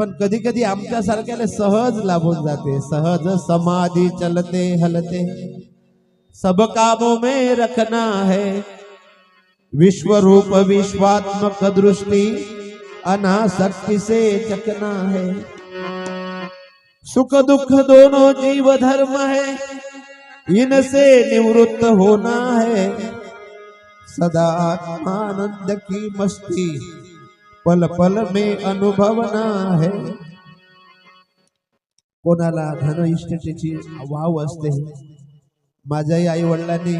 कधी कधी आमच्या सारख्याला सहज लाभून जाते, सहज समाधी चलते, हलते. सब कामों में रखना है विश्व रूप विश्वात्मक दृष्टि, अनासक्ति से चकना है. सुख दुख दोनों जीव धर्म है, इनसे निवृत्त होना है. सदा आत्मानंद की मस्ती. पल पल में अनुभवना है। कोणाला धन इष्टतेची वाव असते? माझ्याही आई वडिलांनी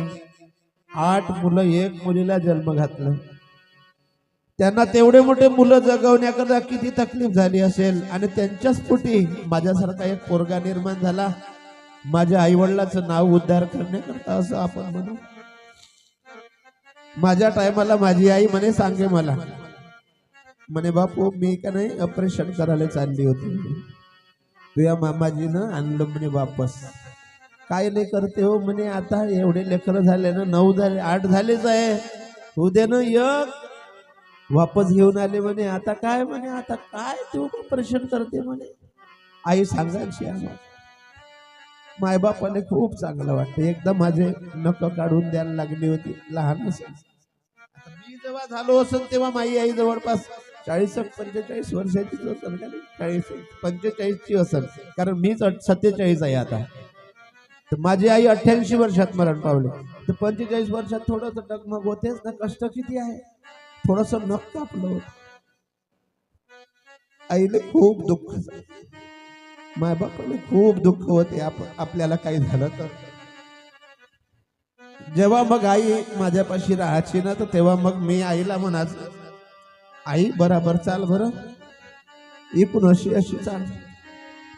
आठ मुलं एक मुलीला जन्म घातलं. त्यांना तेवढे मोठे मुलं जगवण्याकरता किती तकलीफ झाली असेल? आणि त्यांच्याच पोटी माझ्यासारखा एक पोरगा निर्माण झाला. माझ्या आईवडिलाचं नाव उद्धार करण्याकरता असं आपण म्हणू? माझ्या टायमाला माझी आई म्हणे सांगे मला. म्हणे बापू मी का नाही ऑपरेशन करायला चालली होती. तुझ्या मामाजीनं आणलं म्हणे वापस. काय नाही करते हो? म्हणे आता एवढे लेकरं झाले ना नऊ झाले आठ झालेच आहे उद्या ना एक. वापस घेऊन आले म्हणे. आता काय म्हणे? आता काय तू ऑपरेशन करते म्हणे? आई सांगायची आम्हाला. मायबापाने खूप चांगलं वाटतं. एकदा माझे नक काढून द्यायला लागली होती लहान असेल. मी जेव्हा झालो असेल तेव्हा माई आई जवळपास चाळीस पंचेचाळीस वर्षाचीच असेल का चाळीस पंचेचाळीसची असेल कारण मीच सत्तेचाळीस आहे आता. तर माझी आई अठ्ठ्याऐंशी वर्षात मरण पावले. तर पंचेचाळीस वर्षात थोडंसं डगमग होतेच ना. कष्ट किती आहे? थोडस नख कापलं होत. आईले खूप दुःख माय बापाने खूप दुःख होते. आपल्याला काही झालं तर. जेव्हा मग आई माझ्यापाशी राहायची ना तर तेव्हा मग मी आईला म्हणायचं आई बराबर चाल बरं. इकून अशी अशी चाल.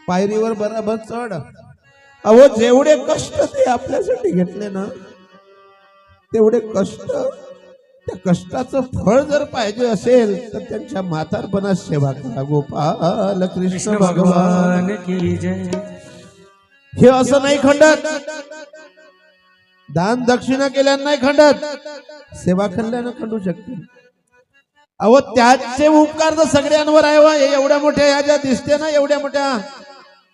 पायरीवर बराबर चढ. अहो जेवढे कष्ट ते आपल्यासाठी घेतले ना तेवढे कष्ट त्या कष्टाचं फळ जर पाहिजे असेल तर त्यांच्या म्हातारपणात सेवा करा गोपाल कृष्ण भगवान की जय. हे असं नाही खंडत. दान दक्षिणा केल्यानं नाही खंडत. सेवा केल्यानं खंडू शकते. अहो त्याचे उपकार तर सगळ्यांवर आहे हो. वा. एवढ्या मोठ्या ह्या ज्या दिसते ना एवढ्या मोठ्या.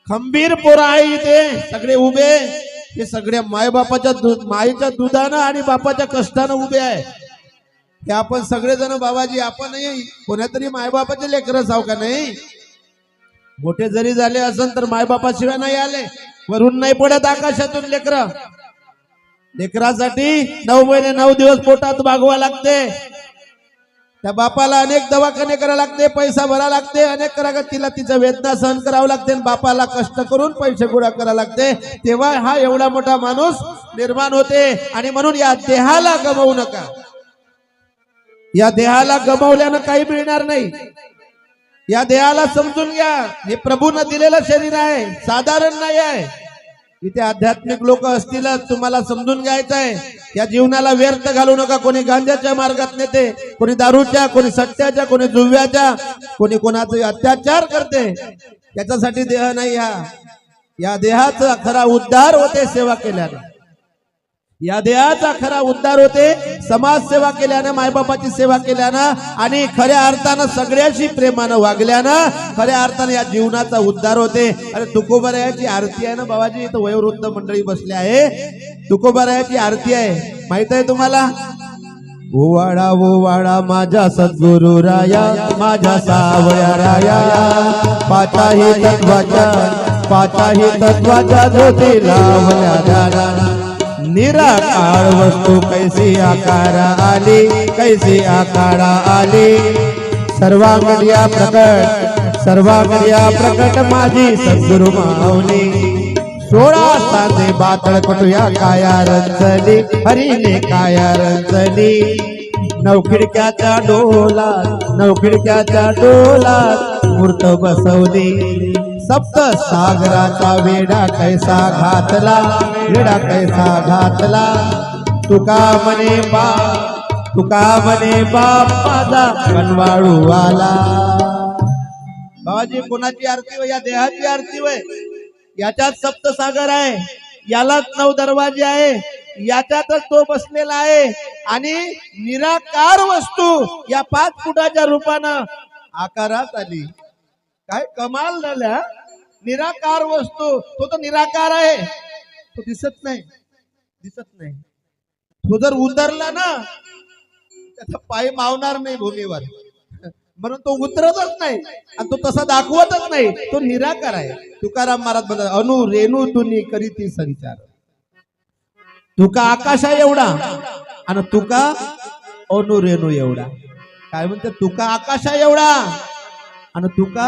खंबीर पोरं आहे इथे सगळे उभे. हे सगळ्या मायबापाच्या दूध माईच्या दुधानं आणि बापाच्या कष्टानं उभे आहे. हे आपण सगळेजण बाबाजी आपणही कोणातरी मायबापाचे लेकर जाऊ का नाही? मोठे जरी झाले असन तर मायबापाशिवाय नाही आले. वरून नाही पडत आकाशातून लेकर. लेकरासाठी नऊ महिने नऊ दिवस पोटात भागवा लागते. त्या बापाला अनेक दवाखाने करावे लागते पैसा भरा लागते अनेक करा तिला तिचं वेदना सहन करावं लागते आणि बापाला कष्ट करून पैसे गोळा करावे लागते. तेव्हा हा एवढा मोठा माणूस निर्माण होते आणि म्हणून या देहाला गमवू नका. या देहाला गमावल्यानं काही मिळणार नाही. या देहाला समजून घ्या. हे प्रभूनं दिलेलं शरीर आहे साधारण नाही आहे. इथे आध्यात्मिक लोक असतीलच तुम्हाला समजून घ्यायचं आहे या जीवनाला व्यर्थ घालू नका. कोणी गांजाच्या मार्गात नेते कोणी दारूच्या कोणी सट्ट्याच्या कोणी जुव्याच्या कोणी कोणाचे अत्याचार करते. त्याच्यासाठी देह नाही हा. या देहाचा खरा उद्धार होते सेवा केल्याने. या देहाचा खरा उद्धार होते. समाजसेवा केल्यानं मायबापाची सेवा केल्यानं आणि खऱ्या अर्थानं सगळ्याशी प्रेमानं वागल्यानं खऱ्या अर्थानं या जीवनाचा उद्धार होते. अरे तुकोबरायाची आरती आहे ना बाबाजी? इथं वयोवृद्ध मंडळी बसले आहे. तुकोबरायाची आरती आहे. माहीत आहे तुम्हाला? ओवाडा ओवाडा माझा सद्गुरु राया माझ्या सावया राया. पाचाही तत्वाच्या पाचाही तत्वाच्या ज्योती लावल्या निराकार वस्तू कैसी आकार आली कैसी आकार आली? सर्वांगडिया प्रकट सर्वांगडिया प्रकट माझी सद्गुरु मावली सोळा साधे बातळ कटूया काया रंजली हरीने काया रंजली नवखिडक्याच्या डोलात नवखिडक्याच्या डोलात मूर्त बसवली. सप्त सागराचा वेडा कैसा घातला विडा कैसा घातला? तुका म्हणे बाप तुका म्हणे बाप माझा कनवाळू आला. बाबाजी कोणाची आरती वय या देहाची आरती वय याच्यात सप्तसागर आहे. यालाच नऊ दरवाजे आहे. याच्यातच तो बसलेला आहे. आणि निराकार वस्तू या पाच फुटाच्या रूपानं आकारात आली. काय कमाल झाल्या निराकार वस्तू. तो तर निराकार आहे. तो दिसत नाही. दिसत नाही. तो जर उतरला ना त्याचा पाय मावणार नाही भूमीवर. म्हणून तो उतरतच नाही आणि तो तसा दाखवतच नाही. तो निराकार आहे. तुकाराम महाराज म्हणतात अनु रेणू तुनी करीती संचार. तुका आकाशा एवढा आणि तुका अनु रेणू एवढा. काय म्हणते? तुका आकाशा एवढा आणि तुका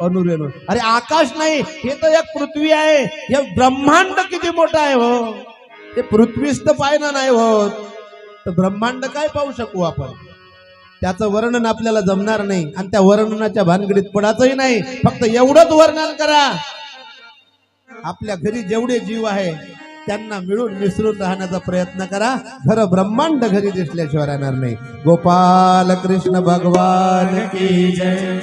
अनुरेणू अरे आकाश नाही हे तर एक पृथ्वी आहे. हे ब्रह्मांड किती मोठं आहे हो? ते पृथ्वीच तर पाहिना नाही होत. तर ब्रह्मांड काय पाहू शकू आपण? त्याचं वर्णन आपल्याला जमणार नाही. आणि त्या वर्णनाच्या भानगडीत पडायचंही नाही. फक्त एवढंच वर्णन करा. आपल्या घरी जेवढे जीव आहे त्यांना मिळून मिसळून राहण्याचा प्रयत्न करा. खरं ब्रह्मांड घरी दिसल्याशिवाय राहणार नाही. गोपाल कृष्ण भगवान की जय.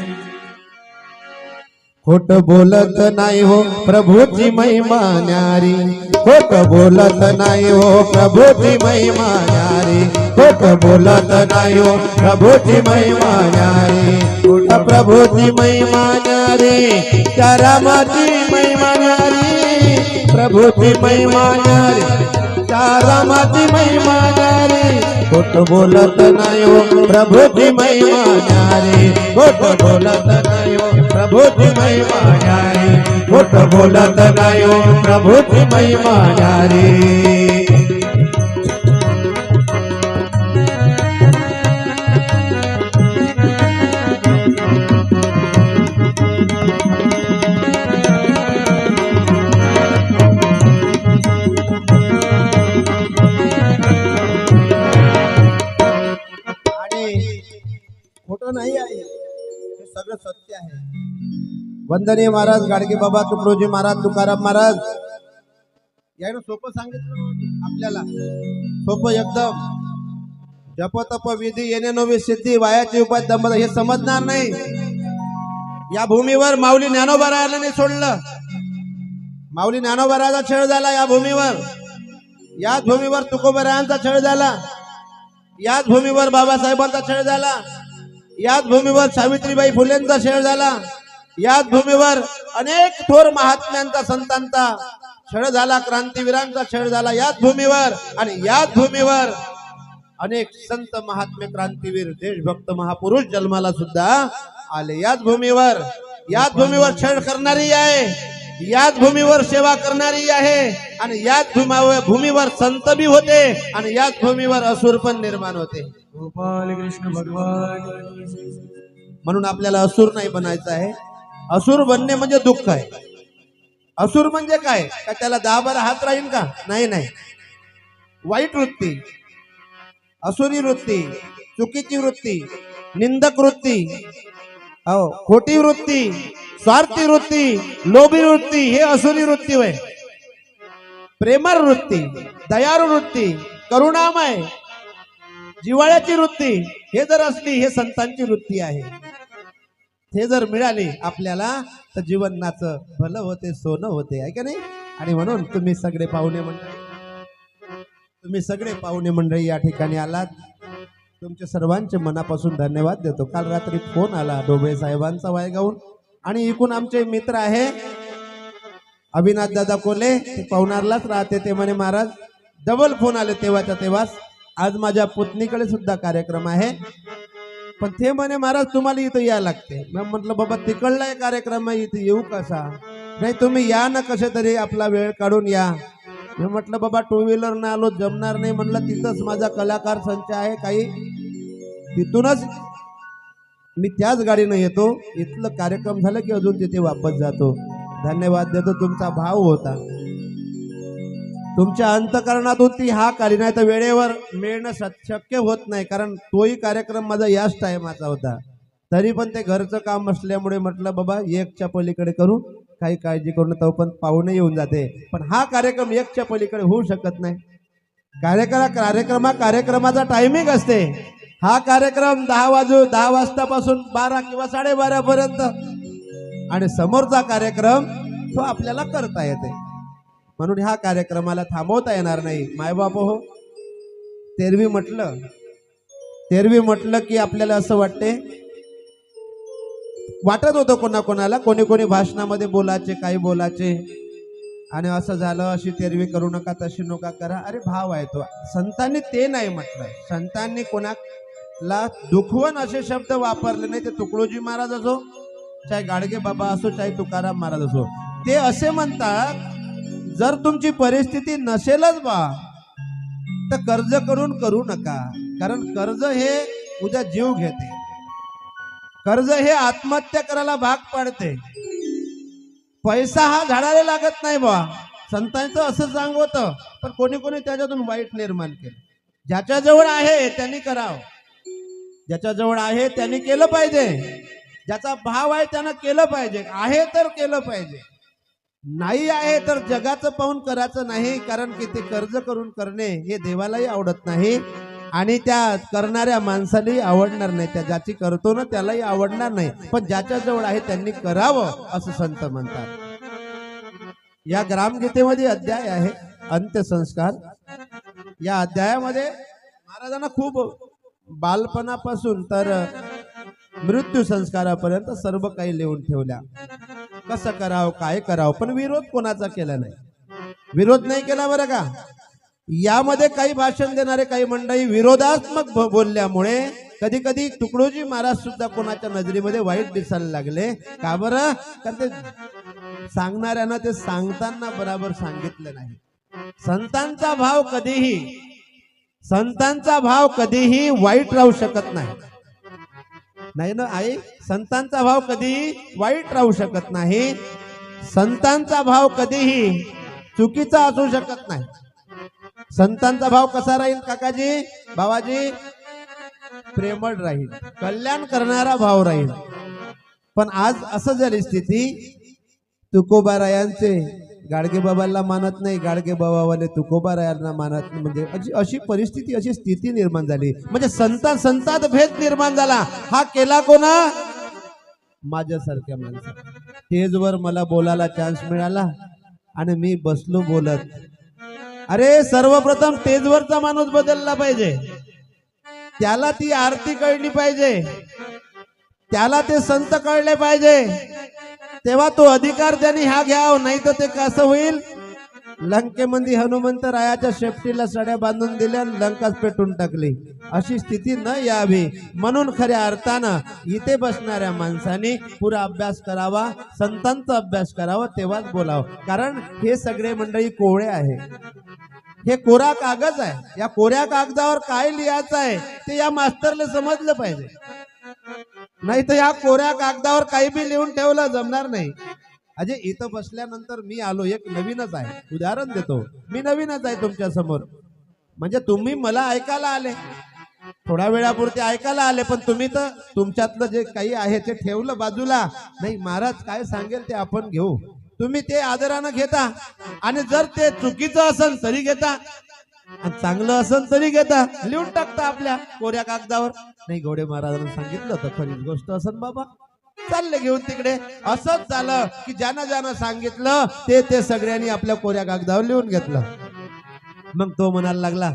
खोट बोलत नाही हो प्रभूची महिमा न्यारी. खोट बोलत नाही हो प्रभूची महिमा न्यारी. खोट बोलत नाही हो प्रभूची महिमा न्यारी. खोट प्रभूची महिमा न्यारी. त्या रामाची महिमा न्यारी. प्रभूची महिमा न्यारी. त्या रामाची महिमा न्यारी. खोट बोलत नाही हो प्रभूची महिमा न्यारी. खोट बोलत नाही हो प्रभूची महिमा न्यारी खोट बोलत नाही हो प्रभूची महिमा न्यारी आणि खोटं नाही आहे हे सगळं सत्य आहे. वंदनीय महाराज गाडगे बाबा तुकडोजी महाराज तुकाराम महाराज. यानं सोपं सांगितलं आपल्याला. सोपं एकदम. जप तप विधी येणे नवी सिद्धी वायाची उपाय दंबत हे समजणार नाही. या भूमीवर माऊली ज्ञानोबा रायाने सोडलं. माऊली ज्ञानोबा रायाचा छळ झाला या भूमीवर. याच भूमीवर तुकोबरायांचा छळ झाला. याच भूमीवर बाबासाहेबांचा छळ झाला. याच भूमीवर सावित्रीबाई फुलेंचा शेळ झाला. याच भूमीवर अनेक थोर महात्म्यांचा संतांचा छळ झाला क्रांतीवीरांचा छळ झाला. याच भूमीवर आणि याच भूमीवर अनेक संत महात्मे क्रांतीवीर देशभक्त महापुरुष जन्माला सुद्धा आले. याच भूमीवर याच भूमीवर छळ करणारी आहे याच भूमीवर सेवा करणारी आहे आणि याच भूमीवर संत बी होते आणि याच भूमीवर असुर पण निर्माण होते. गोपाल कृष्ण भगवान. म्हणून आपल्याला असुर नाही बनायचं आहे. असुर बनणे म्हणजे दुःख आहे. असुर म्हणजे काय? का त्याला दहा बारा हात राहील का? नाही नाही. वाईट वृत्ती असुरी वृत्ती चुकीची वृत्ती निंदक वृत्ती हो खोटी वृत्ती स्वार्थी वृत्ती लोभी वृत्ती हे असुरी वृत्ती होय. प्रेमर वृत्ती दयाळू वृत्ती करुणामय जिवाळ्याची वृत्ती हे जर असली हे संतांची वृत्ती आहे. हे जर मिळाली आपल्याला तर जीवनाचं भलं होते सोनं होते आहे का नाही? आणि म्हणून तुम्ही सगळे पाहुणे मंडळी तुम्ही सगळे पाहुणे मंडळी या ठिकाणी आलात. तुमच्या सर्वांचे मनापासून धन्यवाद देतो. काल रात्री फोन आला डोबळे साहेबांचा वायगावून आणि इकून आमचे मित्र आहे अविनाथ दादा कोले ते पवनारलाच राहते ते म्हणे महाराज. डबल फोन आले तेव्हाच्या तेव्हाच. आज माझ्या पुतणीकडे सुद्धा कार्यक्रम आहे. पण ते म्हणे महाराज तुम्हाला इथं यायला लागते. मग म्हटलं बाबा तिकडला एक कार्यक्रम आहे इथे येऊ कसा? नाही तुम्ही या ना कसे तरी आपला वेळ काढून या. मी म्हटलं बाबा टू व्हीलर आलो जमणार नाही. म्हटलं तिथंच माझा कलाकार संच आहे काही तिथूनच मी त्याच गाडीनं येतो. इथलं कार्यक्रम झालं की अजून तिथे वापस जातो. धन्यवाद देतो तुमचा भाव होता. तुमच्या अंतकरणातून ती हाक आली नाही तर वेळेवर मिळणं शक- शक्य होत नाही कारण तोही कार्यक्रम माझा याच टायमाचा होता. तरी पण ते घरचं काम असल्यामुळे म्हटलं बाबा एकच्या पलीकडे करू काही काळजी करू नका पण पाहुणे येऊन जाते. पण हा कार्यक्रम एकच्या पलीकडे होऊ शकत नाही. कार्यक्रम कार्यक्रमा कार्यक्रमाचा टायमिंग असते. हा कार्यक्रम दहा वाजू दहा वाजतापासून बारा किंवा साडेबारापर्यंत आणि समोरचा कार्यक्रम तो आपल्याला करता येते. म्हणून ह्या कार्यक्रमाला थांबवता येणार नाही. मायबाप हो. तेरवी म्हटलं. तेरवी म्हटलं की आपल्याला असं वाटते वाटत होतं कोणा कोणाला कोणी कोणी भाषणामध्ये बोलायचे काही बोलायचे. आणि असं झालं अशी तेरवी करू नका तशी नका करा. अरे भाव आहे तो. संतांनी ते नाही म्हटलं. संतांनी कोणाला दुखवण असे शब्द वापरले नाही. ते तुकडोजी महाराज असो चाहे गाडगे बाबा असो चाहे तुकाराम महाराज असो. ते असे म्हणतात जर तुमची परिस्थिती नसेलच बा तर कर्ज करून करू नका. कारण कर्ज हे उद्या जीव घेते. कर्ज हे आत्महत्या करायला भाग पाडते. पैसा हा झाडाला लागत नाही बा. संतांचं असं सांग होतं पण कोणी कोणी त्याच्यातून वाईट निर्माण केलं. ज्याच्याजवळ आहे त्यांनी करावं. ज्याच्याजवळ आहे त्यांनी केलं पाहिजे. ज्याचा भाव आहे त्यानं केलं पाहिजे. आहे तर केलं पाहिजे. नाही आहे तर जगाचं पाहून करायचं नाही कारण की ते कर्ज करून करणे हे देवालाही आवडत नाही. आणि त्या करणाऱ्या माणसालाही आवडणार नाही. त्या ज्याची करतो ना त्यालाही आवडणार नाही. पण ज्याच्याजवळ आहे त्यांनी करावं असं संत म्हणतात. या ग्रामगीतेमध्ये अध्याय आहे अंत्यसंस्कार. या अध्यायामध्ये महाराजांना खूप बालपणापासून तर मृत्यू संस्कारापर्यंत सर्व काही लिहून ठेवल्या. कसं करावं काय करावं? पण विरोध कोणाचा केला नाही? विरोध नाही केला बरं का? यामध्ये काही भाषण देणारे काही मंडळी विरोधात्मक बोलल्यामुळे कधी कधी तुकडोजी महाराज सुद्धा कोणाच्या नजरेमध्ये वाईट दिसायला लागले. का बरं? कारण ते सांगणाऱ्यांना ते सांगताना बराबर सांगितलं नाही. संतांचा भाव कधीही संतांचा भाव कधीही वाईट राहू शकत नाही. नाही ना आई? संतांचा भाव कधीही वाईट राहू शकत नाही. संतांचा भाव कधीही चुकीचा असू शकत नाही. संतांचा भाव कसा राहील काकाजी? बाबाजी प्रेमळ राहील. कल्याण करणारा भाव राहील. पण आज असं झाली स्थिती तुकोबारायांचे गाडगे बाबांना मानत नाही. गाडगे बाबावाले तुकोबारायांना मानत नाही. म्हणजे अशी अशी परिस्थिती अशी स्थिती निर्माण झाली. म्हणजे संता संतात भेद निर्माण झाला. हा केला कोणा? माझ्यासारख्या माणसा स्टेजवर मला बोलायला चान्स मिळाला आणि मी बसलो बोलत. अरे सर्वप्रथम स्टेजवरचा माणूस बदलला पाहिजे. त्याला ती आरती कळली पाहिजे. त्याला ते संत कळले पाहिजे. तेव्हा तो अधिकार त्यांनी हा घ्याव नाही तर ते कसं होईल? लंकेमध्ये हनुमंत रायाच्या शेपटीला सड्या बांधून दिल्या आणि लंकाच पेटून टाकली. अशी स्थिती न यावी. म्हणून खऱ्या अर्थानं इथे बसणाऱ्या माणसाने पुरा अभ्यास करावा संतांचा अभ्यास करावा तेव्हाच बोलावं. कारण हे सगळे मंडळी कोवळे आहे. हे कोरा कागद आहे. या कोऱ्या कागदावर काय लिहायचं आहे ते या मास्तरला समजलं पाहिजे. नाही तर या कोऱ्या कागदावर काही बी लिहून ठेवलं जमणार नाही. अजय इथं बसल्यानंतर मी आलो एक नवीनच आहे. उदाहरण देतो. मी नवीनच आहे तुमच्यासमोर म्हणजे तुम्ही मला ऐकायला आले. थोड्या वेळापुरते ऐकायला आले पण तुम्ही तर तुमच्यातलं जे काही आहे ते ठेवलं बाजूला. नाही महाराज काय सांगेल ते आपण घेऊ. तुम्ही ते आदरानं घेता आणि जर ते चुकीचं असेल तरी घेता. आणि चांगलं असेल तरी घेता. लिहून टाकता आपल्या कोऱ्या कागदावर. नाही घोडे महाराजांना सांगितलं तर खरीच गोष्ट असन बाबा. चालले घेऊन तिकडे. असंच झालं की ज्यानं ज्यानं सांगितलं ते ते सगळ्यांनी आपल्या कोऱ्या कागदावर लिहून घेतलं. मग तो म्हणायला लागला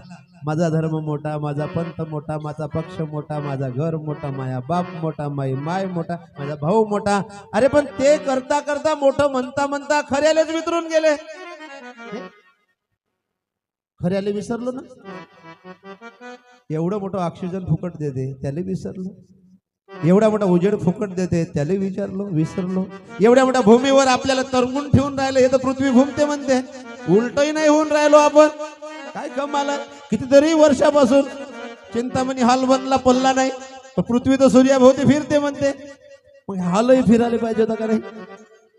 माझा धर्म मोठा माझा पंथ मोठा माझा पक्ष मोठा माझा घर मोठा माया बाप मोठा माई माय मोठा माझा भाऊ मोठा. अरे पण ते करता करता मोठं म्हणता म्हणता खऱ्यालेच वितरून गेले. खऱ्याले विसरलो ना? एवढं मोठं ऑक्सिजन फुकट देते त्याला विसरलो. एवढा मोठा उजेड फुकट देते त्याला विचारलो विसरलो. एवढ्या मोठ्या भूमीवर आपल्याला तरंगून ठेवून राहिलं हे तर पृथ्वी घुमते म्हणते. उलटही नाही होऊन राहिलो आपण. काय कमाला. कितीतरी वर्षापासून चिंतामणी हाल बनला पडला नाही पण पृथ्वी तर सूर्याभोवती फिरते म्हणते. मग हालही फिरायला पाहिजे होता का नाही?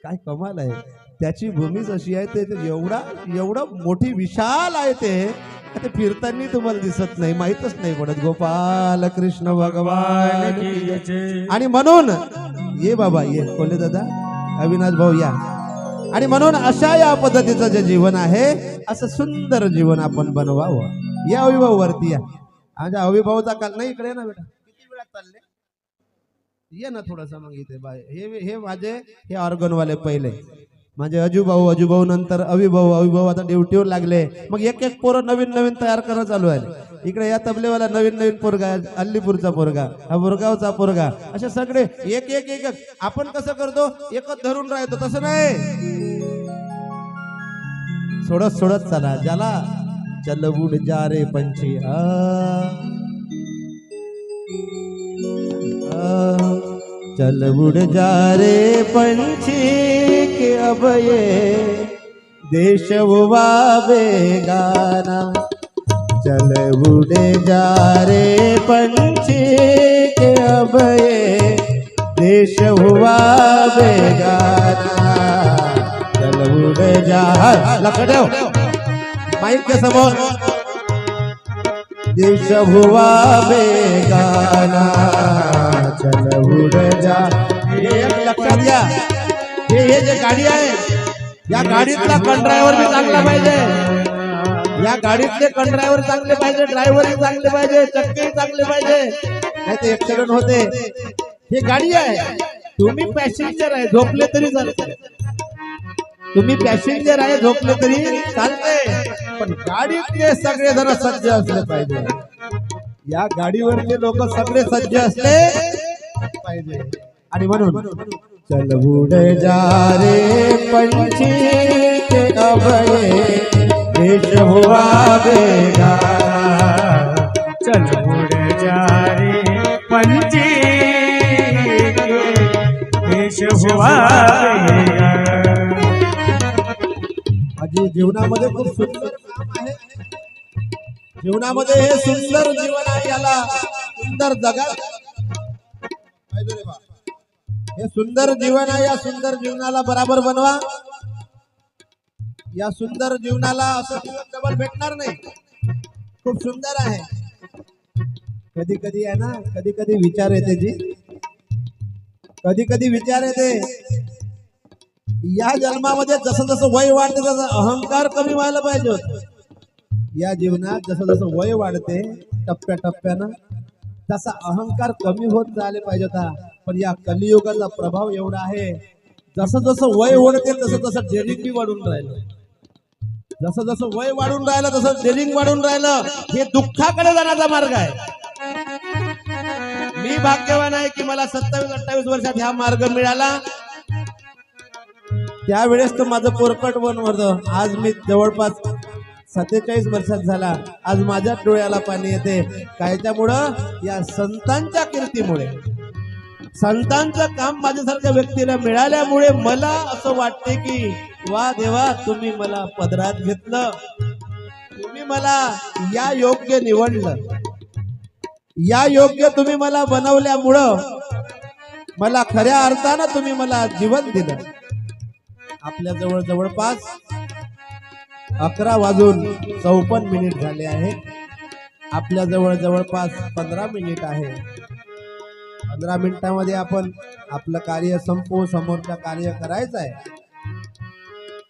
काय कमाल आहे. त्याची भूमीच अशी आहे ते एवढा एवढा मोठी विशाल आहे ते ते फिरताना तुम्हाला दिसत नाही माहीतच नाही पडत. गोपाल कृष्ण भगवान. आणि म्हणून ये बाबा ये. कोले दादा अविनाश भाऊ या. आणि म्हणून अशा या पद्धतीचं जे जीवन आहे असं सुंदर जीवन आपण बनवावं. या अविभाऊ वरती या. आमच्या अविभाऊचा काल नाही इकडे ना बेटा. किती वेळात चालले? ये ना थोडस मग इथे बाय हे हे माझे हे ऑर्गनवाले पहिले. माझे अजूभाऊ अजूभाऊ नंतर अविभाऊ अविभाऊ आता ड्युटीवर लागले. मग एक एक पोरं नवीन नवीन तयार करणं चालू आहे. इकडे या तबलेवाला नवीन नवीन पोरगा आहे, अल्लीपूरचा पोरगा हा बोरगावचा पोरगा. असे सगळे एक एक एक एक. आपण कसं करतो? एकच धरून राहतो तसं नाही. सोडत सोडत चला. ज्याला चल उड जा रे पंछी. आ. आ, चल उड़ जा रे पंछी. अभये अब ये देश हुआ बेगाना चल उड़े जा रे पंछी के अभये देश हुआ बेगाना चल उड़े जा लखनऊ माइक के समोर। देश हुआ बेगाना हे हे जे गाडी आहे या गाडीतला कंड्रायव्हर बी चांगला पाहिजे. या गाडीतले कंड्रायव्हर चांगले पाहिजे ड्रायव्हर चांगले पाहिजे चक्के चांगले पाहिजे. नाही ते ऍक्सिडेंट होते. हे गाडी आहे. तुम्ही पॅसेंजर आहे झोपले तरी चालते तुम्ही पॅसेंजर आहे झोपले तरी चालते पण गाडीतले सगळे जण सज्ज असले पाहिजे. या गाडीवरचे लोक सगळे सज्ज असले पाहिजे. आणि म्हणून चल उड जा रे पंछी के अभये देश हुआ बेगाना चल उड़ जा रे पंछी देश हुआ माझी जीवनामध्ये खूप सुंदर काम आहे. जीवनामध्ये हे सुंदर जीवन आहे याला सुंदर जगा हे सुंदर जीवन आहे या सुंदर जीवनाला बराबर बनवा. या सुंदर जीवनाला असं जीवन डबल भेटणार नाही. खूप सुंदर आहे. कधी कधी आहे ना कधी कधी विचार येते जी. कधी कधी विचार येते. या जन्मामध्ये जसं जसं वय वाढते तसं अहंकार कमी व्हायला पाहिजे होत. या जीवनात जसं जसं वय वाढते टप्प्या टप्प्यानं तसा अहंकार कमी होत झाले पाहिजे होता पण या कलियुगाचा प्रभाव एवढा आहे जसं जसं वय वाढते तसं तसं डेरिंग बी वाढून राहिलं. जसं जसं वय वाढून राहिलं तसं डेरिंग वाढून राहिलं. हे दुःखाकडे जाण्याचा मार्ग आहे. मी भाग्यवान आहे की मला सत्तावीस अठ्ठावीस वर्षात ह्या मार्ग मिळाला. त्यावेळेस तर माझं पोरकट वन होतं. आज मी जवळपास सत्तेचाळीस वर्षात झाला. आज माझ्या डोळ्याला पाणी येते. कायच्यामुळं या संतांच्या कीर्तीमुळे. संतांचं काम माझ्यासारख्या व्यक्तीला मिळाल्यामुळे मला असं वाटते की वा देवा तुम्ही मला पदरात घेतलं. तुम्ही मला या योग्य निवडलं. या योग्य तुम्ही मला बनवल्यामुळं मला खऱ्या अर्थानं तुम्ही मला जीवन दिलं. आपल्या जवळ जवळपास अकरा वाजून चौपन्न मिनिट झाले आहे. आपल्या जवळ जवळपास पंधरा मिनिट आहे. पंधरा मिनिटामध्ये आपण आपलं कार्य संपवू समोरचं कार्य करायचं आहे.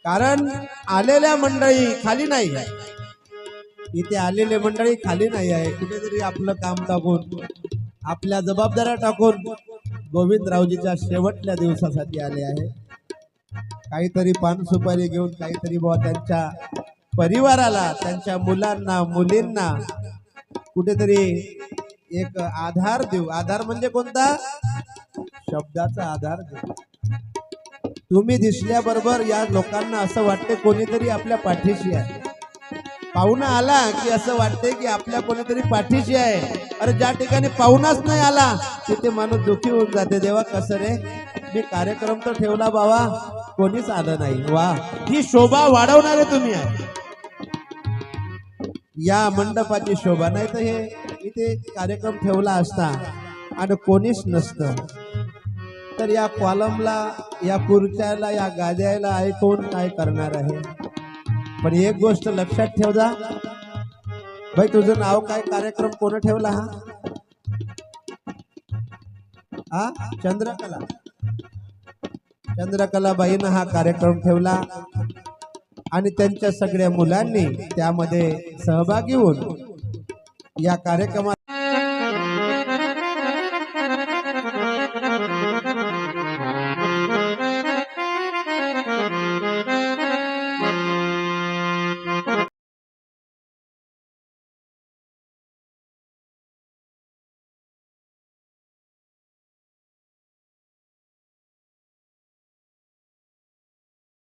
कारण आलेल्या मंडळी खाली नाही आहे. इथे आलेले मंडळी खाली नाही आहे. कुठेतरी आपलं काम टाकून आपल्या जबाबदाऱ्या टाकून गोविंदरावजीच्या शेवटल्या दिवसासाठी आले आहे. काहीतरी पान सुपारी घेऊन काहीतरी बुवा त्यांच्या परिवाराला त्यांच्या मुलांना मुलींना कुठेतरी एक आधार देऊ. आधार म्हणजे कोणता? शब्दाचा आधार देऊ. तुम्ही दिसल्याबरोबर या लोकांना असं वाटते कोणीतरी आपल्या पाठीशी आहे. पाहुणा आला की असं वाटते की आपल्या कोणीतरी पाठीशी आहे. अरे ज्या ठिकाणी पाहुणाच नाही आला तिथे माणूस दुखी होऊन जाते. देवा कसं रे? मी कार्यक्रम तर ठेवला बाबा कोणीच आलं नाही. वा. ही शोभा वाढवणारे तुम्ही आहे. या मंडपाची शोभा नाही तर हे इथे कार्यक्रम ठेवला असता आणि कोणीच नसतं. तर या कॉलमला या खुर्च्याला या गाद्याला ऐकून काय करणार आहे? पण एक गोष्ट लक्षात ठेव जा भाई तुझं नाव काय? कार्यक्रम कोण ठेवला हा? हा? चंद्रकला. चंद्रकलाबाईनं हा कार्यक्रम ठेवला. आणि त्यांच्या सगळ्या मुलांनी त्यामध्ये सहभागी होऊन या कार्यक्रमात